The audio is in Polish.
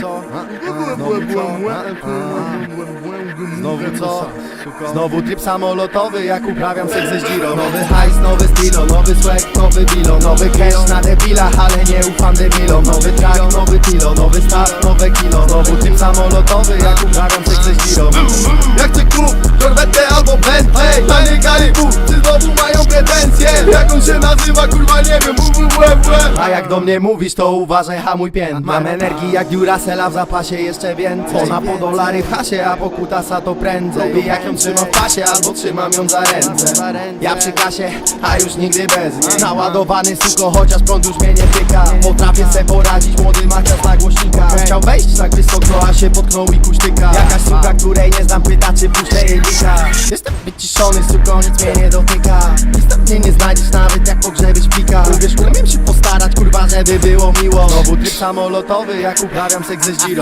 co? Znowu co? Znowu co? Znowu tryb samolotowy, jak uprawiam seks ze Nowy hajs, nowy stylo, nowy swag, nowy bilo. Nowy cash na debilach, ale nie ufam debilom. Nowy track, nowy tilo, nowy start, nowe kilo. Znowu tryb samolotowy, jak Jak on się nazywa, kurwa nie wiem, www A jak do mnie mówisz, to uważaj, hamuj pięt Mam energii jak Duracella w zapasie jeszcze więcej. Ona po dolary w hasie, a po kutasa to prędzej. Lubię jak ją trzymam w pasie, albo trzymam ją za ręce. Ja przy kasie, a już nigdy bez niej. Naładowany suko, chociaż prąd już mnie nie tyka. Potrafię se poradzić, młody macias na głośnika Chciał wejść tak wysoko, a się potknął i kusztyka Jakaś suka, której nie znam, pyta czy puszczę jej Jestem wyciszony, suko, nic mnie nie dotyka plika Uwierz, umiem się postarać, kurwa, żeby było miło. Znowu tryb samolotowy, jak uprawiam seks ze Giro